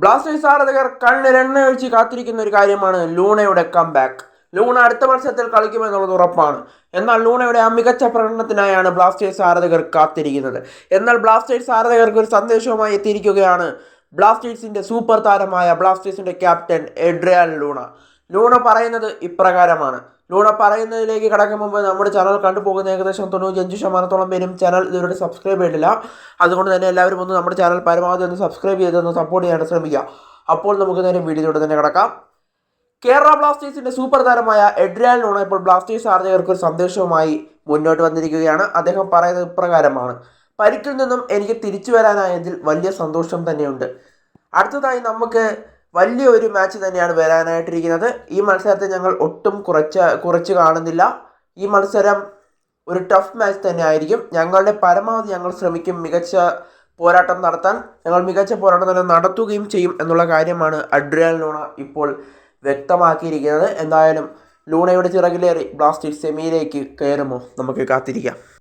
Blasters ആരാധകർ കണ്ണിലെണ്ണ ഒഴിച്ച് കാത്തിരിക്കുന്ന ഒരു കാര്യമാണ് ലൂണയുടെ കംബാക്ക് ലൂണ അടുത്ത മത്സരത്തിൽ കളിക്കുമെന്നുള്ളത് ഉറപ്പാണ്. എന്നാൽ ലൂണയുടെ ആ മികച്ച പ്രകടനത്തിനായാണ് ബ്ലാസ്റ്റേഴ്സ് ആരാധകർ കാത്തിരിക്കുന്നത്. എന്നാൽ ബ്ലാസ്റ്റേഴ്സ് ആരാധകർക്ക് ഒരു സന്ദേശവുമായി എത്തിയിരിക്കുകയാണ് ബ്ലാസ്റ്റേഴ്സിന്റെ സൂപ്പർ താരമായ ബ്ലാസ്റ്റേഴ്സിന്റെ ക്യാപ്റ്റൻ എഡ്രിയാൻ ലൂണ. ലൂണ പറയുന്നത് ഇപ്രകാരമാണ്. ലൂണ പറയുന്നതിലേക്ക് കടക്കും മുമ്പ് നമ്മുടെ ചാനൽ കണ്ടുപോകുന്ന ഏകദേശം തൊണ്ണൂറ്റഞ്ച് ശതമാനത്തോളം പേരും ചാനൽ ഇതുവരെ സബ്സ്ക്രൈബ് ചെയ്തിട്ടില്ല. അതുകൊണ്ട് തന്നെ എല്ലാവരും ഒന്ന് നമ്മുടെ ചാനൽ പരമാവധി ഒന്ന് സബ്സ്ക്രൈബ് ചെയ്തൊന്ന് സപ്പോർട്ട് ചെയ്യാൻ ശ്രമിക്കുക. അപ്പോൾ നമുക്ക് നേരെ വീഡിയോയിലൂടെ തന്നെ കിടക്കാം. കേരള ബ്ലാസ്റ്റേഴ്സിന്റെ സൂപ്പർ താരമായ എഡ്രിയാൻ ലൂണ ഇപ്പോൾ ബ്ലാസ്റ്റേഴ്സ് ആരാധകർക്ക് ഒരു സന്ദേശവുമായി മുന്നോട്ട് വന്നിരിക്കുകയാണ്. അദ്ദേഹം പറയുന്നത് ഇപ്രകാരമാണ്. പരിക്കിൽ നിന്നും എനിക്ക് തിരിച്ചു വരാനായതിൽ വലിയ സന്തോഷം തന്നെയുണ്ട്. അടുത്തതായി നമുക്ക് വലിയ ഒരു മാച്ച് തന്നെയാണ് വരാനായിട്ടിരിക്കുന്നത്. ഈ മത്സരത്തെ ഞങ്ങൾ ഒട്ടും കുറച്ച് കുറച്ച് കാണുന്നില്ല. ഈ മത്സരം ഒരു ടഫ് മാച്ച് തന്നെ ആയിരിക്കും ഞങ്ങളുടെ പരമാവധി ഞങ്ങൾ ശ്രമിക്കും മികച്ച പോരാട്ടം നടത്താൻ. ഞങ്ങൾ മികച്ച പോരാട്ടം തന്നെ നടത്തുകയും ചെയ്യും എന്നുള്ള കാര്യമാണ് അഡ്രിയാൻ ലൂണ ഇപ്പോൾ വ്യക്തമാക്കിയിരിക്കുന്നത്. എന്തായാലും ലൂണയുടെ ചിറകിലേറി ബ്ലാസ്റ്റേഴ്സ് സെമിയിലേക്ക് കയറുമോ? നമുക്ക് കാത്തിരിക്കാം.